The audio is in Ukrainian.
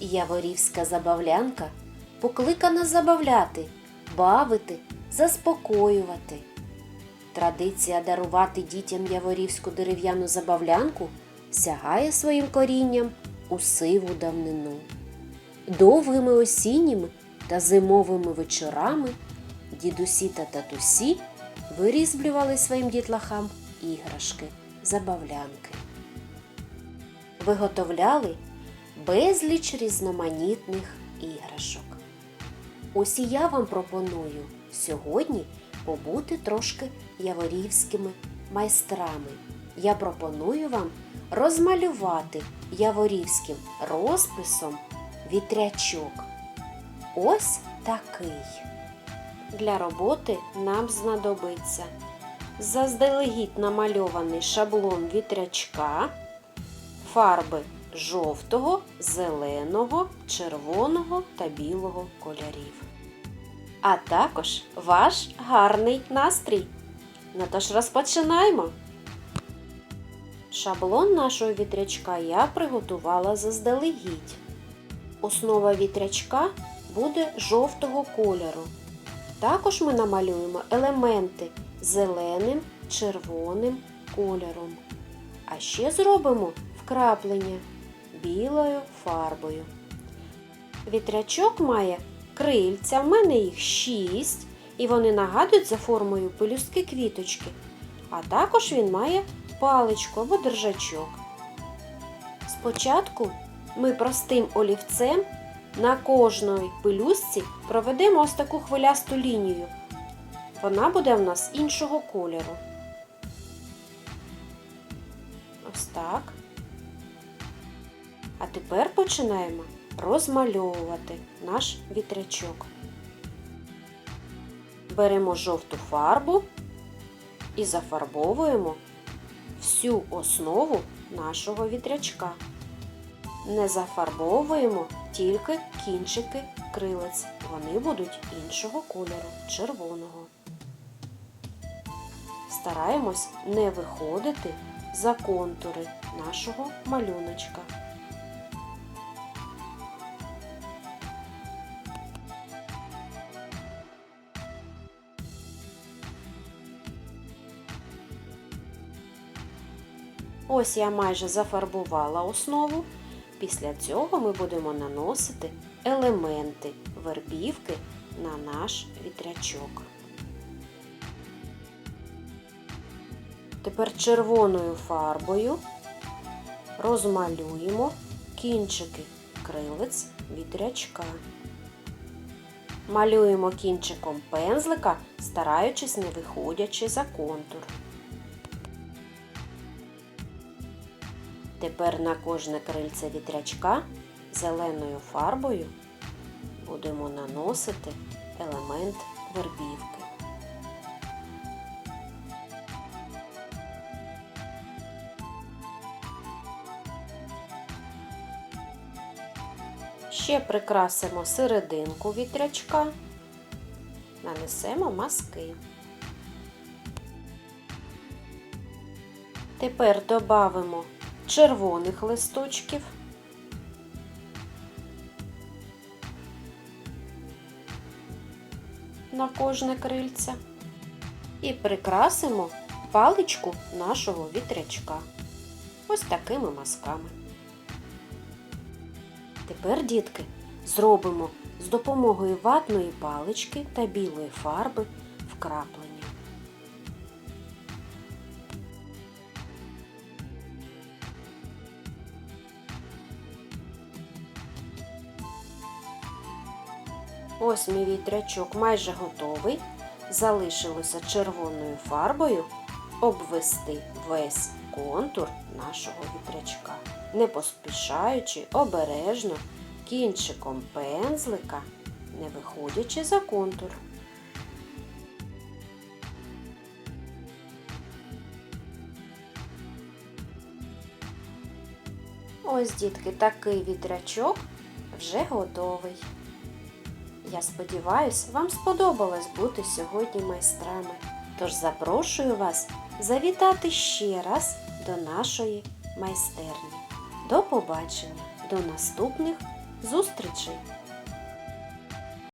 Яворівська забавлянка покликана забавляти, бавити, заспокоювати. Традиція дарувати дітям яворівську дерев'яну забавлянку сягає своїм корінням у сиву давнину. Довгими осінніми та зимовими вечорами дідусі та татусі вирізблювали своїм дітлахам іграшки, забавлянки. Виготовляли безліч різноманітних іграшок. Ось і я вам пропоную сьогодні побути трошки яворівськими майстрами. Я пропоную вам розмалювати яворівським розписом вітрячок. Ось такий. Для роботи нам знадобиться заздалегідь намальований шаблон вітрячка, фарби жовтого, зеленого, червоного та білого кольорів. А також ваш гарний настрій. Ну тож розпочинаємо. Шаблон нашого вітрячка я приготувала заздалегідь. Основа вітрячка буде жовтого кольору. Також ми намалюємо елементи зеленим, червоним кольором. А ще зробимо вкраплення білою фарбою. Вітрячок має крильця, в мене їх шість, і вони нагадують за формою пелюстки квіточки. А також він має паличку або держачок. Спочатку ми простим олівцем на кожної пелюстці проведемо ось таку хвилясту лінію. Вона буде в нас іншого кольору. Ось так. А тепер починаємо розмальовувати наш вітрячок. Беремо жовту фарбу і зафарбовуємо всю основу нашого вітрячка. Не зафарбовуємо тільки кінчики крилець. Вони будуть іншого кольору, червоного. Стараємось не виходити за контури нашого малюночка. Ось я майже зафарбувала основу. Після цього ми будемо наносити елементи вербівки на наш вітрячок. Тепер червоною фарбою розмалюємо кінчики крилець вітрячка. Малюємо кінчиком пензлика, стараючись не виходячи за контур. Тепер на кожне крильце вітрячка зеленою фарбою будемо наносити елемент вербівки. Ще прикрасимо серединку вітрячка, нанесемо маски. Тепер додамо червоних листочків. На кожне крильце і прикрасимо паличку нашого вітрячка ось такими мазками. Тепер, дітки, зробимо з допомогою ватної палички та білої фарби вкраплення. Ось мій вітрячок майже готовий. Залишилося червоною фарбою обвести весь контур нашого вітрячка, не поспішаючи обережно кінчиком пензлика, не виходячи за контур. Ось, дітки, такий вітрячок вже готовий. Я сподіваюся, вам сподобалось бути сьогодні майстрами. Тож запрошую вас завітати ще раз до нашої майстерні. До побачення, до наступних зустрічей!